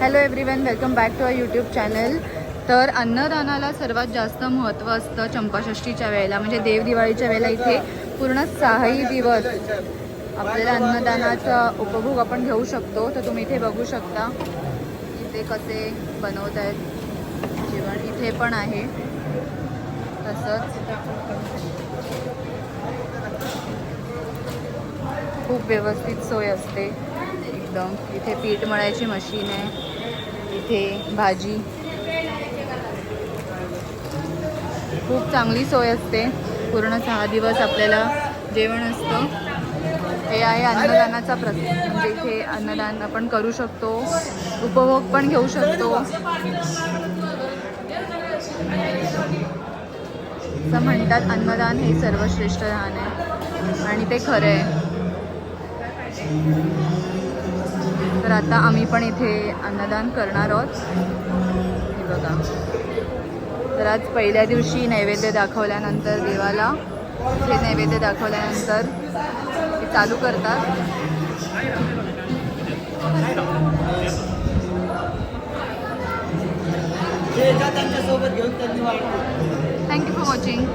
Hello everyone welcome back to our YouTube channel तर अन्नदानाला सर्वात जास्त महत्त्व असतं चंपाषष्टीच्या वेळेला म्हणजे देव दिवाळीच्या वेळेला इथे पूर्ण सहाही दिवस आपल्याला अन्नदानाचा उपभोग आपण घेऊ शकतो. तर तुम्ही इथे बघू शकता इथे कसे बनवत आहेत जेवण इथे पण आहे. तसंच खूप व्यवस्थित सोय असते. एकदम इथे पीठ मळायची मशीन आहे. इथे भाजी. खूप चांगली सोय असते. पूर्ण सहा दिवस आपल्याला जेवण असतं. हे आहे अन्नदानाचा प्रस म्हणजे इथे अन्नदान आपण करू शकतो. उपभोग पण घेऊ शकतो. असं म्हणतात अन्नदान हे सर्वश्रेष्ठ दान आहे. आणि ते खरं आहे. तर आता आम्ही पण इथे अन्नदान करणार आहोत. हे बघा. तर आज पहिल्या दिवशी नैवेद्य दाखवल्यानंतर देवाला इथे नैवेद्य दाखवल्यानंतर ते चालू करतात. Thank you for watching